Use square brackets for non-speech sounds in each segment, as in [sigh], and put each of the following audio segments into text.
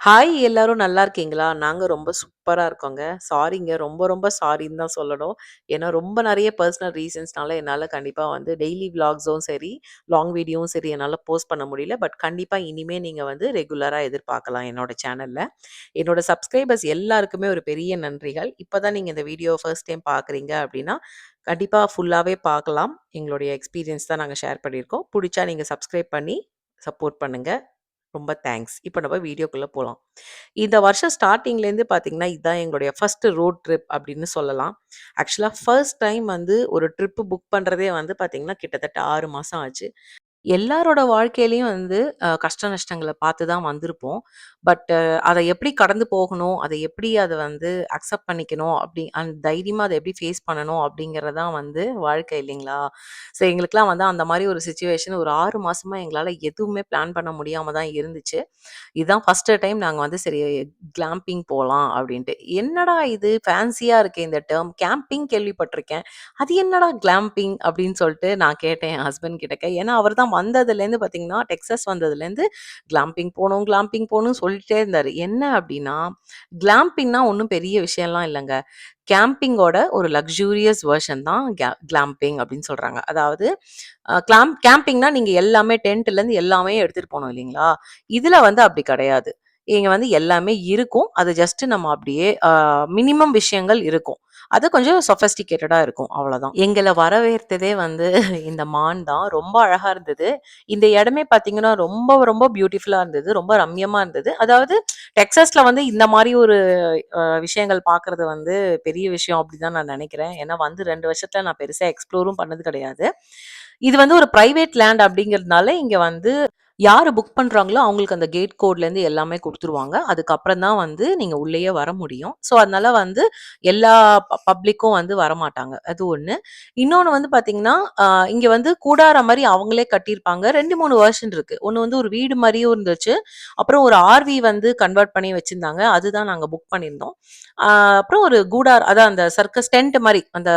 Hi எல்லாரும் நல்லா இருக்கீங்களா? நாங்க ரொம்ப சூப்பரா இருக்கோங்க. சாரிங்க. ரொம்ப ரொம்ப சாரின்னு தான் சொல்லணும். ஏன்னா ரொம்ப நிறைய பர்சனல் ரீசன்ஸ்னால என்னால கண்டிப்பா வந்து டெய்லி விளாக்ஸும் சரி, லாங் வீடியோவும் சரி என்னால போஸ்ட் பண்ண முடியல. பட் கண்டிப்பா இனிமே நீங்க வந்து ரெகுலரா எதிர்பார்க்கலாம் என்னோட சேனல்ல. என்னோட சப்ஸ்கிரைபர்ஸ் எல்லாருக்குமே ஒரு பெரிய நன்றிகள். இப்போ தான் நீங்க இந்த வீடியோ ஃபர்ஸ்ட் டைம் பார்க்குறீங்க அப்படின்னா கண்டிப்பா ஃபுல்லாவே பார்க்கலாம். எங்களுடைய எக்ஸ்பீரியன்ஸ் தான் நாங்க ஷேர் பண்ணியிருக்கோம். புடிச்சா நீங்க சப்ஸ்கிரைப் பண்ணி சப்போர்ட் பண்ணுங்க. ரொம்ப தேங்க்ஸ். இப்ப நம்ம வீடியோக்குள்ள போலாம். இந்த வருஷம் ஸ்டார்டிங்லேருந்து பார்த்தீங்கன்னா, இதான் எங்களுடைய ஃபர்ஸ்ட் ரோட் ட்ரிப் அப்படின்னு சொல்லலாம். ஆக்சுவலா ஃபர்ஸ்ட் டைம் வந்து ஒரு ட்ரிப் புக் பண்றதே வந்து பார்த்தீங்கன்னா, கிட்டத்தட்ட ஆறு மாசம் ஆச்சு. எல்லாரோட வாழ்க்கையிலயும் வந்து அ கஷ்ட நஷ்டங்கள பார்த்து தான் வந்திருப்போம். பட் அத எப்படி கடந்து போகணும், அத எப்படி அத வந்து அக்செப்ட் பண்ணிக்கணும், அப்படி அண்ட் தைரியமா அத எப்படி ஃபேஸ் பண்ணணும் அப்படிங்கிறது தான் வந்து வாழ்க்கை இல்லைங்களா? ஸோ எங்களுக்கெல்லாம் வந்து அந்த மாரி ஒரு சிச்சுவேஷன் ஒரு 6 மாசமா எங்களால எதுவுமே பிளான் பண்ண முடியாம தான் இருந்துச்சு. இதுதான் ஃபர்ஸ்ட்டு டைம் நாங்க வந்து சரி கிளாம்பிங் போலாம் அப்படின்ட்டு. என்னடா இது ஃபேன்சியா இருக்கே இந்த டெர்ம். கேம்பிங் கேள்விப்பட்டுருக்கேன். அது என்னடா கிளாம்பிங் அப்படின்னு சொல்லிட்டு நான் கேட்டேன் என் ஹஸ்பண்ட் கிட்டக்க. ஏன்னா அவர் தான் வந்ததுலேருந்து பார்த்தீங்கன்னா, டெக்ஸஸ் வந்ததுலேருந்து கிளாம்பிங் போகணும் கிளாம்பிங் போகணும் சொல்லிட்டே இருந்தாரு. என்ன அப்படின்னா, கிளாம்பிங்னா ஒன்றும் பெரிய விஷயம்லாம் இல்லைங்க கேம்பிங்கோட ஒரு லக்ஸூரியஸ் வேர்ஷன் தான் கிளாம்பிங் அப்படின்னு சொல்றாங்க. அதாவது கிளாம்ப் கிளாம் கேம்பிங்னா நீங்க எல்லாமே டென்ட்லேருந்து எல்லாமே எடுத்துட்டு போகணும் இல்லைங்களா? இதுல வந்து அப்படி கிடையாது. இங்கே வந்து எல்லாமே இருக்கும். அது ஜஸ்ட் நம்ம அப்படியே மினிமம் விஷயங்கள் இருக்கும். அது கொஞ்சம் சொஃபஸ்டிகேட்டடாக இருக்கும். அவ்வளோதான். எங்களை வரவேற்றதே வந்து [laughs] இந்த மான் தான். ரொம்ப அழகாக இருந்தது. இந்த இடமே பார்த்தீங்கன்னா, ரொம்ப ரொம்ப பியூட்டிஃபுல்லாக இருந்தது. ரொம்ப ரம்யமாக இருந்தது. அதாவது டெக்ஸஸில் வந்து இந்த மாதிரி ஒரு விஷயங்கள் பார்க்குறது வந்து பெரிய விஷயம் அப்படி தான் நான் நினைக்கிறேன். ஏன்னா வந்து ரெண்டு வருஷத்தில் நான் பெருசாக எக்ஸ்ப்ளோரும் பண்ணது கிடையாது. இது வந்து ஒரு ப்ரைவேட் லேண்ட் அப்படிங்கிறதுனால, இங்கே வந்து யார் புக் பண்ணுறாங்களோ அவங்களுக்கு அந்த கேட் கோட்லேருந்து எல்லாமே கொடுத்துருவாங்க அதுக்கப்புறம் தான் வந்து நீங்கள் உள்ளேயே வர முடியும். ஸோ, அதனால வந்து எல்லா பப்ளிக்கும் வந்து வரமாட்டாங்க. அது ஒன்று இன்னொன்று வந்து பார்த்தீங்கன்னா, இங்கே வந்து கூடாரம் மாதிரி அவங்களே கட்டியிருப்பாங்க. ரெண்டு மூணு வேர்ஷன் இருக்குது ஒன்று வந்து ஒரு வீடு மாதிரியும் இருந்துச்சு. அப்புறம் ஒரு ஆர்வி வந்து கன்வெர்ட் பண்ணி வச்சுருந்தாங்க அதுதான் நாங்கள் புக் பண்ணியிருந்தோம். அப்புறம் ஒரு கூடார் அதான் அந்த சர்க்கஸ் டென்ட் மாதிரி அந்த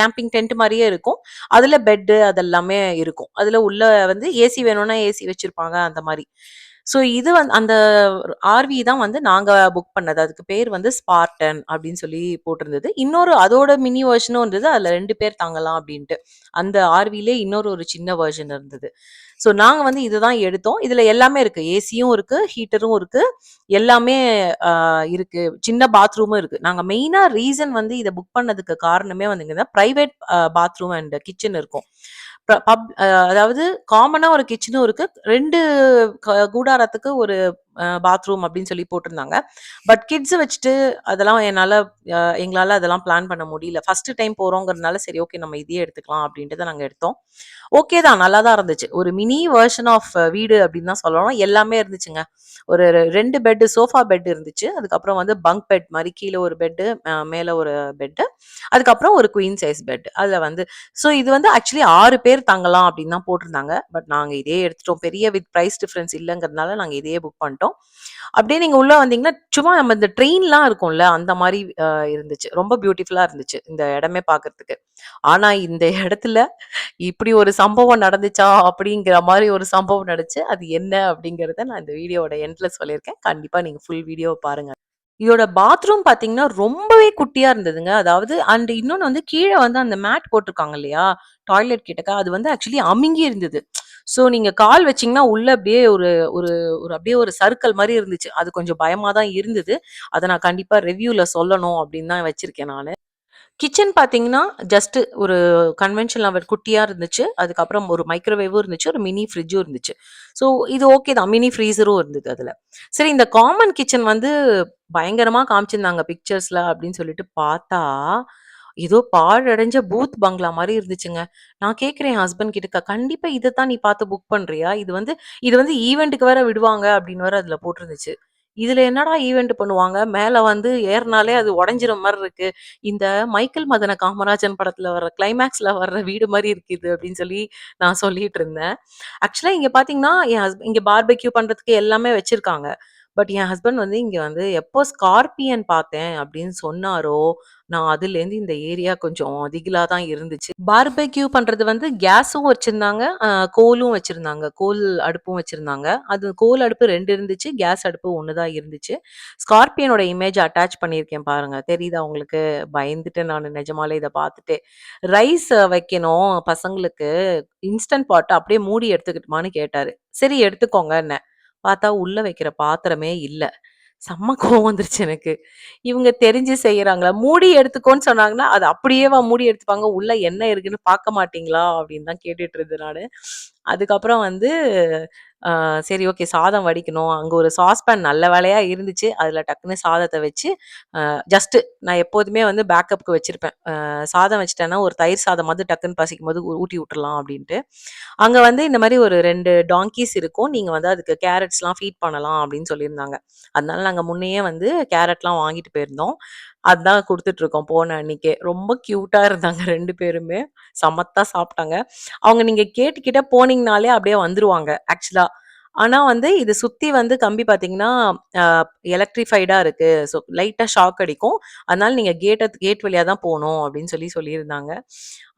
கேம்பிங் டென்ட் மாதிரியே இருக்கும். அதில் பெட்டு அதெல்லாமே இருக்கும். அதில் உள்ள வந்து ஏசி வேணும்னா ஏசி வச்சிருப்பாங்க அந்த மாதிரி ஸோ இது வந்து அந்த ஆர்வி தான் வந்து நாங்க புக் பண்ணது. அதுக்கு பேர் வந்து ஸ்பார்டன் அப்படின்னு சொல்லி போட்டிருந்தது. இன்னொரு அதோட மினி வெர்ஷனும் இருந்தது. அதுல ரெண்டு பேர் தாங்கலாம் அப்படின்ட்டு. அந்த ஆர்விலே இன்னொரு ஒரு சின்ன வெர்ஷன் இருந்தது. ஸோ நாங்க வந்து இதுதான் எடுத்தோம். இதுல எல்லாமே இருக்கு. ஏசியும் இருக்கு, ஹீட்டரும் இருக்கு. எல்லாமே இருக்குது இருக்கு. சின்ன பாத்ரூமும் இருக்கு. நாங்க மெயினா ரீசன் வந்து இதை புக் பண்ணதுக்கு காரணமே வந்துங்க ப்ரைவேட் பாத்ரூம் அண்ட் கிச்சன் இருக்கும். பப் அதாவது காமனா ஒரு கிச்சனும் இருக்கு. ரெண்டு கூடாரத்துக்கு ஒரு பாத்ரூம் அப்படின்னு சொல்லி போட்டிருந்தாங்க. பட் கிட்ஸை வச்சுட்டு அதெல்லாம் என்னால் எங்களால் அதெல்லாம் பிளான் பண்ண முடியல. ஃபர்ஸ்ட் டைம் போகிறோங்கிறதுனால சரி ஓகே நம்ம இதையே எடுத்துக்கலாம் அப்படின்ட்டு தான் நாங்கள் எடுத்தோம். ஓகே தான் நல்லா தான் இருந்துச்சு. ஒரு மினி வெர்ஷன் ஆஃப் வீடு அப்படின்னு தான் சொல்லணும். எல்லாமே இருந்துச்சுங்க. ஒரு ரெண்டு பெட்டு சோஃபா பெட் இருந்துச்சு. அதுக்கப்புறம் வந்து பங்க் பெட் மாதிரி கீழே ஒரு பெட்டு, மேலே ஒரு பெட்டு. அதுக்கப்புறம் ஒரு குயின் சைஸ் பெட். அதில் வந்து ஸோ இது வந்து ஆக்சுவலி ஆறு பேர் தங்கலாம் அப்படின்னு தான் போட்டிருந்தாங்க. பட் நாங்கள் இதே எடுத்துட்டோம். பெரிய வித் ப்ரைஸ் டிஃப்ரென்ஸ் இல்லைங்கிறதுனால நாங்கள் இதையே புக் பண்ணிட்டோம். அப்படியே நீங்க உள்ள வந்தீங்கன்னா, சும்மா நம்ம இந்த ட்ரெயின்லாம் இருக்கும்ல, அந்த மாதிரி இருந்துச்சு. ரொம்ப பியூட்டிஃபுல்லா இருந்துச்சு. இந்த இடமே பாக்குறதுக்கு ஆனா இந்த இடத்துல இப்படி ஒரு சம்பவம் நடந்துச்சா? அப்படிங்கிற மாதிரி ஒரு சம்பவம் நடந்துச்சு. அது என்ன அப்படிங்கிறத நான் இந்த வீடியோவோட எண்ட்ல சொல்லியிருக்கேன். கண்டிப்பா நீங்க ஃபுல் வீடியோவை பாருங்க. இதோட பாத்ரூம் பார்த்தீங்கன்னா, ரொம்பவே குட்டியா இருந்ததுங்க. அதாவது அண்ட் இன்னொன்னு வந்து கீழே வந்து அந்த மேட் போட்டிருக்காங்க இல்லையா? டாய்லெட் கிட்டக்க அது வந்து ஆக்சுவலி அமுங்கி இருந்தது. ஸோ நீங்கள் கால் வச்சீங்கன்னா, உள்ள அப்படியே ஒரு ஒரு ஒரு அப்படியே ஒரு சர்க்கிள் மாதிரி இருந்துச்சு. அது கொஞ்சம் பயமாக தான் இருந்தது. அதை நான் கண்டிப்பாக ரிவ்யூவில் சொல்லணும் அப்படின்னு தான் வச்சிருக்கேன் நான் கிச்சன் பார்த்தீங்கன்னா, ஜஸ்ட்டு ஒரு கன்வென்ஷனல் அவர் குட்டியாக இருந்துச்சு. அதுக்கப்புறம் ஒரு மைக்ரோவேவும் இருந்துச்சு. ஒரு மினி ஃப்ரிட்ஜும் இருந்துச்சு. ஸோ இது ஓகே தான். மினி ஃப்ரீசரும் இருந்தது அதில் சரி இந்த காமன் கிச்சன் வந்து பயங்கரமாக காமிச்சிருந்தாங்க பிக்சர்ஸ்ல அப்படின்னு சொல்லிட்டு பார்த்தா, ஏதோ பாழடைஞ்ச பூத் பங்களா மாரி இருந்துச்சுங்க. நான் கேட்கிறேன் என் ஹஸ்பண்ட் கிட்ட, "கண்டிப்பா இத தான் நீ பார்த்து புக் பண்றியா? இது வந்து இது வந்து ஈவென்ட்க்கு வேற விடுவாங்க" அப்படின்னு வேற அதுல போட்டிருந்துச்சு. இதுல என்னடா ஈவென்ட் பண்ணுவாங்க? மேல வந்து ஏறுனாலே அது உடைஞ்சிற மாரி இருக்கு. இந்த மைக்கேல் மதன காமராஜன் படத்துல வர கிளைமாக்ஸ்ல வர்ற வீடு மாரி இருக்கு இது அப்படின்னு சொல்லி நான் சொல்லிட்டு இருந்தேன். ஆக்சுவலா இங்க பார்த்தீங்கன்னா, என் ஹஸ்பண்ட் இங்க பார்பெக்யூ பண்றதுக்கு எல்லாமே வச்சிருக்காங்க. பட் என் ஹஸ்பண்ட் வந்து இங்க வந்து எப்போ ஸ்கார்பியன் பார்த்தேன் அப்படின்னு சொன்னாரோ, நான் அதுலேருந்து இந்த ஏரியா கொஞ்சம் திகிலா தான் இருந்துச்சு. பார்பெக்யூ பண்றது வந்து கேஸும் வச்சிருந்தாங்க, அ கோலும் வச்சிருந்தாங்க. கோல் அடுப்பும் வச்சிருந்தாங்க. அது கோல் அடுப்பு 2 இருந்துச்சு. கேஸ் அடுப்பு 1 தான் இருந்துச்சு. ஸ்கார்பியனோட இமேஜ் அட்டாச் பண்ணியிருக்கேன் பாருங்க. தெரியுதா உங்களுக்கு? பயந்துட்டேன் நானு நிஜமாலே இத பார்த்துட்டு. ரைஸ் வைக்கணும் பசங்களுக்கு. இன்ஸ்டன்ட் பாட் அப்படியே மூடி எடுத்துக்கட்டுமான்னு கேட்டாரு. சரி எடுத்துக்கோங்கன்னேன். பார்த்தா உள்ள வைக்கிற பாத்திரமே இல்ல. செம்ம கோவம் வந்துருச்சு எனக்கு. இவங்க தெரிஞ்சு செய்றாங்களா? மூடி எடுத்துக்கோன்னு சொன்னாங்கன்னா, அது அப்படியேவா மூடி எடுத்துப்பாங்க? உள்ள என்ன இருக்குன்னு பார்க்க மாட்டீங்களா? அப்படின்னு தான் கேட்டுட்டு இருந்தேன் நானு. அதுக்கப்புறம் வந்து அ சரி ஓகே சாதம் வடிக்கணும். அங்க ஒரு சாஸ்பேன் நல்ல வேலையாக இருந்துச்சு. அதுல டக்குன்னு சாதத்த வச்சு, அ ஜஸ்ட் நான் எப்போதுமே வந்து பேக்கப்க்கு வச்சிருப்பேன். அ சாதம் வச்சுட்டேன்னா, ஒரு தயிர் சாதமாவது டக்குன்னு பசிக்கும்போது ஊ ஊட்டி விட்டுறலாம் அப்படின்ட்டு. அங்க வந்து இந்த மாரி ஒரு 2 டாங்கீஸ் இருக்கும். நீங்க வந்து அதுக்கு கேரட்ஸ்லாம் ஃபீட் பண்ணலாம் அப்படின்னு சொல்லியிருந்தாங்க. அதனால நாங்க முன்னயே வந்து கேரட்லாம் வாங்கிட்டு போயிருந்தோம். அதான் குடுத்துட்டுருக்கோம் போன அன்னைக்கே. ரொம்ப கியூட்டா இருந்தாங்க 2 பேருமே. சமத்தா சாப்ட்டாங்க. அவங்க நீங்க கேட்டுக்கிட்ட போனீங்கனாலே அப்படியே வந்துருவாங்க ஆக்சுவலா. ஆனா வந்து இது சுத்தி வந்து கம்பி பார்த்தீங்கன்னா, அ எலக்ட்ரிஃபைடா இருக்கு. ஸோ லைட்டா ஷாக் அடிக்கும். அதனால நீங்க கேட்ட கேட் வழியா தான் போணும் அப்படின்னு சொல்லி சொல்லியிருந்தாங்க.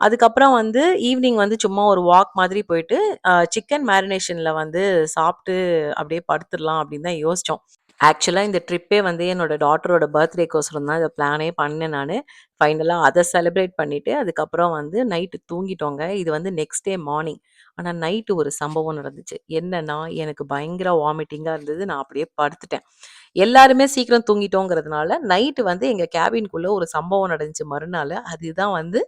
அதுக்கப்புறம் வந்து ஈவினிங் வந்து சும்மா ஒரு வாக் மாதிரி போயிட்டு, அ சிக்கன் மேரினேஷன்ல வந்து சாப்ட்டு அப்படியே படுத்துறலாம் அப்படின்னு தான் யோசிச்சோம். ஆக்சுவலாக இந்த ட்ரிப்பே வந்து என்னோட டாட்டரோட பர்த்டேக்கோசரம் தான் இதை பிளானே பண்ணேன் நான் ஃபைனலாக அதை செலிப்ரேட் பண்ணிவிட்டு அதுக்கப்புறம் வந்து நைட்டு தூங்கிட்டோங்க. இது வந்து நெக்ஸ்ட் டே மார்னிங். ஆனால் நைட்டு ஒரு சம்பவம் நடந்துச்சு. என்னன்னா, எனக்கு பயங்கர வாமிட்டிங்காக இருந்தது. நான் அப்படியே படுத்துட்டேன். எல்லாருமே சீக்கிரம் தூங்கிட்டோங்கிறதுனால, நைட்டு வந்து எங்கள் கேபின்குள்ளே ஒரு சம்பவம் நடந்துச்சு மறுநாள் அதுதான் வந்து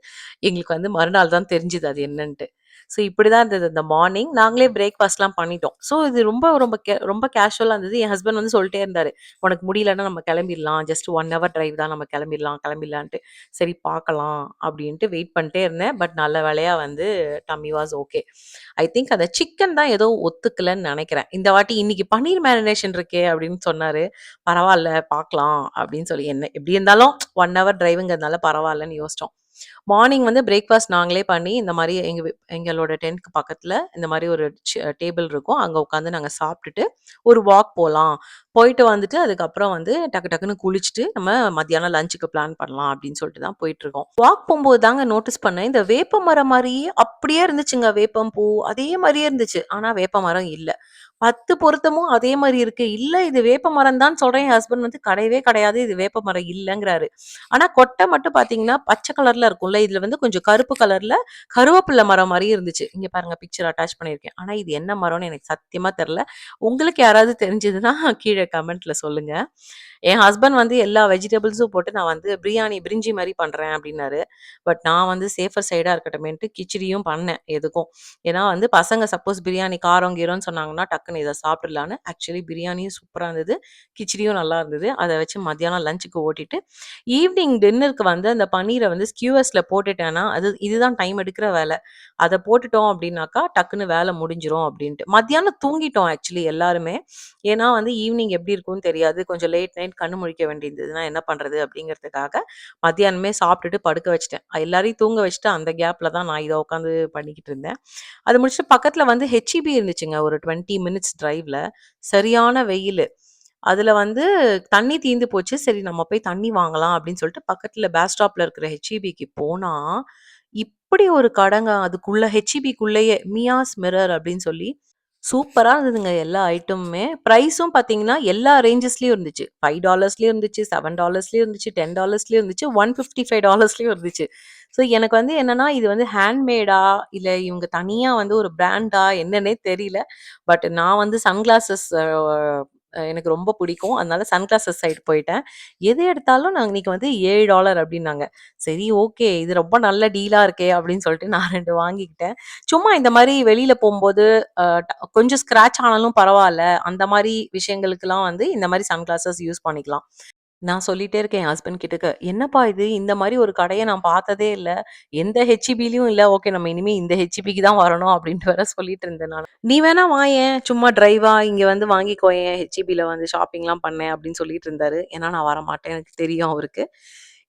எங்களுக்கு வந்து மறுநாள் தான் தெரிஞ்சுது அது என்னன்ட்டு. ஸோ இப்படி தான் இருந்தது இந்த மார்னிங். நாங்களே பிரேக்ஃபாஸ்ட்லாம் பண்ணிட்டோம். ஸோ இது ரொம்ப ரொம்ப கே ரொம்ப கேஷுவலாக இருந்தது. என் ஹஸ்பண்ட் வந்து சொல்லிட்டே இருந்தார் "உனக்கு முடியலன்னா நம்ம கிளம்பிடலாம். ஜஸ்ட் ஒன் ஹவர் டிரைவ் தான் நம்ம கிளம்பிடலாம், கிளம்பிடலான்ட்டு." சரி பார்க்கலாம் அப்படின்ட்டு வெயிட் பண்ணிட்டே இருந்தேன். பட் நல்ல வேலையாக வந்து tummy was okay. I think அந்த சிக்கன் தான் ஏதோ ஒத்துக்கலன்னு நினைக்கிறேன் இந்த வாட்டி இன்னைக்கு பன்னீர் மேரினேஷன் இருக்கே அப்படின்னு சொன்னார் பரவாயில்ல பார்க்கலாம் அப்படின்னு சொல்லி என்ன எப்படி இருந்தாலும் ஒன் ஹவர் டிரைவ்ங்கிறதுனால பரவாயில்லன்னு யோசிச்சோம். மார்னிங் வந்து பிரேக்ஃபாஸ்ட் நாங்களே பண்ணி, இந்த மாதிரி எங்க எங்களோட டென்ட்க்கு பக்கத்துல இந்த மாதிரி ஒரு டேபிள் இருக்கும். அங்க உட்காந்து நாங்க சாப்பிட்டுட்டு ஒரு வாக் போலாம். போயிட்டு வந்துட்டு அதுக்கப்புறம் வந்து டக்கு டக்குன்னு குளிச்சுட்டு, நம்ம மத்தியானம் லஞ்சுக்கு பிளான் பண்ணலாம் அப்படின்னு சொல்லிட்டு தான் போயிட்டுருக்கோம். வாக் போகும்போது தாங்க நோட்டீஸ் பண்ணேன். இந்த வேப்ப மரம் மாதிரியே அப்படியே இருந்துச்சுங்க வேப்பம் பூ. அதே மாதிரியே இருந்துச்சு. ஆனா வேப்ப மரம் இல்லை பத்து பொருத்தமும் அதே மாதிரி இருக்கு. இல்ல இது வேப்ப மரம் தான் சொல்றேன். என் ஹஸ்பண்ட் வந்து கிடையவே கிடையாது. இது வேப்ப மரம் இல்லைங்கிறாரு ஆனா கொட்டை மட்டும் பார்த்தீங்கன்னா, பச்சை கலர்ல இருக்கும்ல. இதுல வந்து கொஞ்சம் கருப்பு கலர்ல கருவேப்பிள்ளை மரம் மாதிரி இருந்துச்சு. இங்க பாருங்க பிக்சர் அட்டாச் பண்ணியிருக்கேன். ஆனா இது என்ன மரம்னு எனக்கு சத்தியமா தெரியல. உங்களுக்கு யாராவது தெரிஞ்சதுன்னா கீழே கமெண்ட்ல சொல்லுங்க. என் ஹஸ்பண்ட் வந்து எல்லா வெஜிடபிள்ஸும் போட்டு நான் வந்து பிரியாணி பிரிஞ்சி மாதிரி பண்ணுறேன் அப்படின்னாரு பட் நான் வந்து சேஃபர் சைடாக இருக்கட்டுமேன்ட்டு கிச்சடியும் பண்ணேன் எதுக்கும். ஏன்னா வந்து பசங்க சப்போஸ் பிரியாணி காரம் கீரம்னு சொன்னாங்கன்னா, டக்குனு இதை சாப்பிடலான்னு ஆக்சுவலி பிரியாணியும் சூப்பராக இருந்தது. கிச்சடியும் நல்லா இருந்தது. அதை வச்சு மத்தியானம் லஞ்சுக்கு ஓட்டிட்டு, ஈவினிங் டின்னருக்கு வந்து அந்த பன்னீரை வந்து ஸ்கியூஎஸில் போட்டுட்டேன்னா, அது இதுதான் டைம் எடுக்கிற வேலை அதை போட்டுட்டோம் அப்படின்னாக்கா டக்குனு வேலை முடிஞ்சிரும் அப்படின்ட்டு மத்தியானம் தூங்கிட்டோம் ஆக்சுவலி எல்லாருமே. ஏன்னா வந்து ஈவினிங் எப்படி இருக்கும்னு தெரியாது. கொஞ்சம் லேட் நைட் கண்ணு முழிக்க வேண்டியிருந்ததுன்னா என்ன பண்றது அப்படிங்கிறதுக்காக மத்தியானமே சாப்பிட்டுட்டு படுக்க வச்சுட்டேன். எல்லாரையும் தூங்க வச்சுட்டு அந்த கேப்ல தான் நான் இதை உட்காந்து பண்ணிக்கிட்டு இருந்தேன். அது முடிச்சுட்டு பக்கத்துல வந்து ஹெச்இபி இருந்துச்சுங்க. ஒரு 20 மினிட்ஸ் டிரைவ்ல. சரியான வெயிலு. அதுல வந்து தண்ணி தீர்ந்து போச்சு. சரி நம்ம போய் தண்ணி வாங்கலாம் அப்படின்னு சொல்லிட்டு பக்கத்துல பேஸ் ஸ்டாப்ல இருக்கிற ஹெச்இபிக்கு போனா, இப்படி ஒரு கடங்க அதுக்குள்ள ஹெச்இபிக்குள்ளேயே மியாஸ் மிரர் அப்படின்னு சொல்லி சூப்பரா இருந்ததுங்க எல்லா ஐட்டமுமே. பிரைஸும் பார்த்தீங்கன்னா, எல்லா ரேஞ்சஸ்லயும் இருந்துச்சு. $5லயும் இருந்துச்சு, $7லயும் இருந்துச்சு, $10லயும் இருந்துச்சு, $155லயும் இருந்துச்சு. ஸோ எனக்கு வந்து என்னன்னா, இது வந்து ஹேண்ட்மேடா இல்ல இவங்க தனியா வந்து ஒரு பிராண்டா என்னன்னே தெரியல. பட் நான் வந்து சன்கிளாஸஸ் அ எனக்கு ரொம்ப பிடிக்கும். அதனால சன்கிளாஸஸ் சைடு போயிட்டேன். எது எடுத்தாலும் நான் இன்னைக்கு வந்து ஏழு டாலர் அப்படின்னாங்க சரி ஓகே. இது ரொம்ப நல்ல டீலா இருக்கே அப்படின்னு சொல்லிட்டு நான் ரெண்டு வாங்கிக்கிட்டேன். சும்மா இந்த மாதிரி வெளியில போகும்போது அஹ் ட கொஞ்சம் ஸ்க்ராட்ச் ஆனாலும் பரவாயில்ல அந்த மாதிரி விஷயங்களுக்கெல்லாம் வந்து இந்த மாரி சன்கிளாஸஸ் யூஸ் பண்ணிக்கலாம். நான் சொல்லிட்டே இருக்கேன் என் ஹஸ்பண்ட் கிட்டக்க, "என்னப்பா இது? இந்த மாரி ஒரு கடைய நான் பார்த்ததே இல்ல. எந்த ஹெச்இபிலயும் இல்ல. ஓகே நம்ம இனிமே இந்த ஹெச்இபிக்கு தான் வரணும்." அப்படின்ட்டு வேற சொல்லிட்டு இருந்தேன் நானு. "நீ வேணா வாயேன். சும்மா டிரைவா இங்க வந்து வாங்கிக்கோயேன். ஹெச்இபில வந்து ஷாப்பிங்லாம் பண்ணேன்." அப்படின்னு சொல்லிட்டு இருந்தாரு. ஏன்னா நான் வரமாட்டேன். எனக்கு தெரியும் அவருக்கு.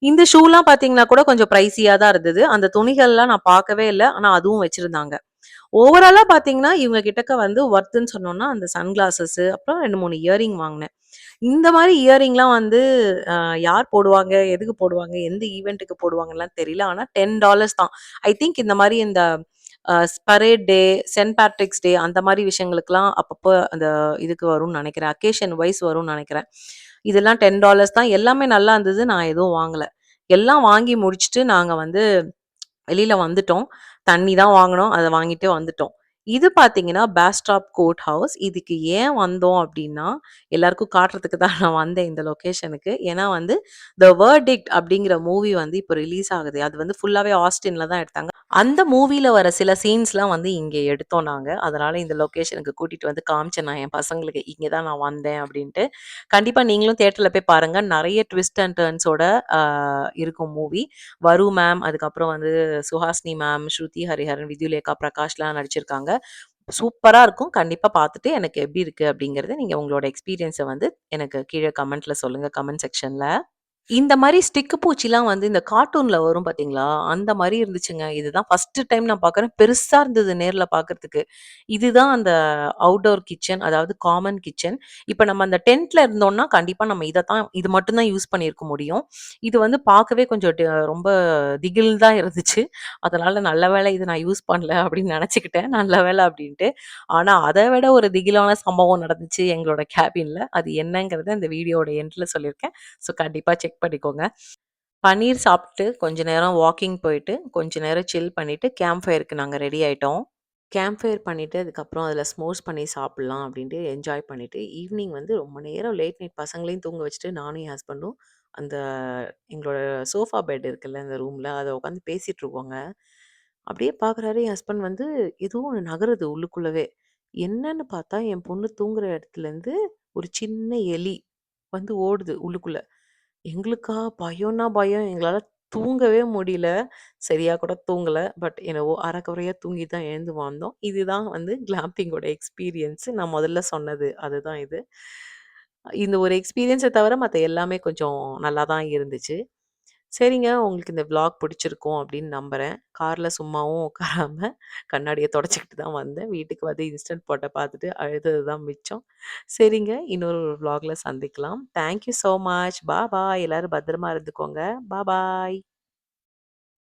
இந்த ஷூலாம் பார்த்தீங்கன்னா கூட கொஞ்சம் பிரைஸியா தான் இருந்தது. அந்த துணிகள்லாம் நான் பார்க்கவே இல்ல. ஆனா அதுவும் வச்சிருந்தாங்க. ஓவராலா பார்த்தீங்கன்னா, இவங்க கிட்டக்க வந்து ஒர்த்துன்னு சொன்னோம்னா, அந்த சன்கிளாஸஸ் அப்புறம் 2, 3 இயரிங் வாங்குனேன். இந்த மாதிரி இயரிங்லாம் வந்து யார் போடுவாங்க? எதுக்கு போடுவாங்க? எந்த ஈவெண்ட்டுக்கு போடுவாங்கலாம் தெரியல. ஆனா $10 தான். ஐ திங்க் இந்த மாதிரி இந்த ஸ்பரேட் டே, சென்ட் பேட்ரிக்ஸ் டே அந்த மாதிரி விஷயங்களுக்குலாம் அப்பப்போ அந்த இதுக்கு வரும்னு நினைக்கிறேன் அக்கேஷன் வைஸ் வரும்னு நினைக்கிறேன் இதெல்லாம் $10 தான். எல்லாமே நல்லா இருந்தது. நான் எதுவும் வாங்கல. எல்லாம் வாங்கி முடிச்சுட்டு நாங்க வந்து வெளியில வந்துட்டோம். தண்ணி தான் வாங்கினோம் அதை வாங்கிட்டு வந்துட்டோம். இது பார்த்தீங்கன்னா, பேஸ்டாப் கோர்ட் ஹவுஸ். இதுக்கு ஏன் வந்தோம் அப்டின்னா, எல்லாருக்கும் காட்டுறதுக்கு தான் நான் வந்தேன் இந்த லொகேஷனுக்கு. ஏன்னா வந்து, "த வெர்டிக்ட்" அப்படிங்கிற மூவி வந்து இப்போ ரிலீஸ் ஆகுது. அது வந்து ஃபுல்லாவே ஆஸ்டின்ல தான் எடுத்தாங்க. அந்த மூவியில் வர சில சீன்ஸ்லாம் வந்து இங்கே எடுத்தோம் நாங்க. அதனால இந்த லொக்கேஷனுக்கு கூட்டிட்டு வந்து காமிச்சேன் நான் என் பசங்களுக்கு. இங்கே தான் நான் வந்தேன்" அப்படின்ட்டு. கண்டிப்பா நீங்களும் தியேட்டர்ல போய் பாருங்க. நெறைய ட்விஸ்ட் அண்ட் டர்ன்ஸோட இருக்கும் மூவி. வரு மேம், அதுக்கப்புறம் வந்து சுஹாசினி மேம், ஸ்ருதி ஹரிஹரன், வித்யுலேகா பிரகாஷ்லாம் நடிச்சிருக்காங்க. சூப்பரா இருக்கும். கண்டிப்பா பார்த்துட்டு எனக்கு எப்படி இருக்கு அப்படிங்கிறத நீங்க உங்களோட எக்ஸ்பீரியன்ஸ வந்து எனக்கு கீழே கமெண்ட்ல சொல்லுங்க. கமெண்ட் செக்ஷன்ல. இந்த மாரி ஸ்டிக்கு பூச்சிலாம் வந்து இந்த கார்ட்டூன்ல வரும் பார்த்தீங்களா? அந்த மாரி இருந்துச்சுங்க. இதுதான் ஃபர்ஸ்ட்டு டைம் நான் பார்க்குறேன். பெருசா இருந்தது நேர்ல பார்க்கறதுக்கு. இதுதான் அந்த அவுட்டோர் கிச்சன். அதாவது காமன் கிச்சன். இப்ப நம்ம அந்த டென்ட்ல இருந்தோம்னா, கண்டிப்பா நம்ம இத தான் இது மட்டும் தான் யூஸ் பண்ணியிருக்க முடியும். இது வந்து பார்க்கவே கொஞ்சம் ரொம்ப திகில் தான் இருந்துச்சு. அதனால நல்ல வேளை இத நான் யூஸ் பண்ணல அப்படின்னு நெனச்சுக்கிட்டேன். நல்ல வேளை அப்படின்ட்டு. ஆனா அத விட ஒரு திகிலான சம்பவம் நடந்துச்சு எங்களோட கேபின்ல. அது என்னங்கிறத இந்த வீடியோட எண்ட்ல சொல்லியிருக்கேன். ஸோ கண்டிப்பா செக் பண்ணிக்கோங்க. பன்னீர் சாப்பிட்டு கொஞ்ச நேரம் வாக்கிங் போயிட்டு, கொஞ்ச நேரம் சில் பண்ணிவிட்டு கேம்ப் ஃபயருக்கு நாங்கள் ரெடி ஆயிட்டோம். கேம்ப் ஃபயர் பண்ணிவிட்டு அதுக்கப்புறம் அதில் ஸ்மோர்ஸ் பண்ணி சாப்பிட்லாம் அப்படின்ட்டு என்ஜாய் பண்ணிவிட்டு ஈவினிங் வந்து ரொம்ப நேரம் லேட் நைட் பசங்களையும் தூங்க வச்சுட்டு, நானும் என் ஹஸ்பண்டும் அந்த எங்களோட சோஃபா பெட் இருக்குல்ல அந்த ரூமில் அதை உட்காந்து பேசிகிட்டு இருக்கோங்க. அப்படியே பார்க்குறாரு என் ஹஸ்பண்ட் வந்து ஏதோ ஒன்று நகருது உள்ளுக்குள்ளவே. என்னன்னு பார்த்தா, என் பொண்ணு தூங்குற இடத்துலேருந்து ஒரு சின்ன எலி வந்து ஓடுது உள்ளுக்குள்ளே எங்களுக்கா பயம்னா பயம். எங்களால தூங்கவே முடியல. சரியா கூட தூங்கல. பட் என்னவோ அரைகுறையா தூங்கி தான் எழுந்து வந்தோம். இதுதான் வந்து கிளாம்பிங்கோட எக்ஸ்பீரியன்ஸ். நான் முதல்ல சொன்னது அதுதான் இது. இந்த ஒரு எக்ஸ்பீரியன்ஸ தவிர மத்த எல்லாமே கொஞ்சம் நல்லா தான் இருந்துச்சு. சரிங்க, உங்களுக்கு இந்த விளாக் பிடிச்சிருக்கும் அப்படின்னு நம்புறேன். கார்ல சும்மாவும் உட்காராம கண்ணாடிய தொடச்சுக்கிட்டு தான் வந்தேன். வீட்டுக்கு வந்து இன்ஸ்டன்ட் பாட்ட பார்த்துட்டு அழுதது தான் மிச்சம். சரிங்க, இன்னொரு விளாக்ல சந்திக்கலாம். Thank you so much. Bye bye. எல்லாரும் பத்திரமா இருந்துக்கோங்க. பாய் பாய்.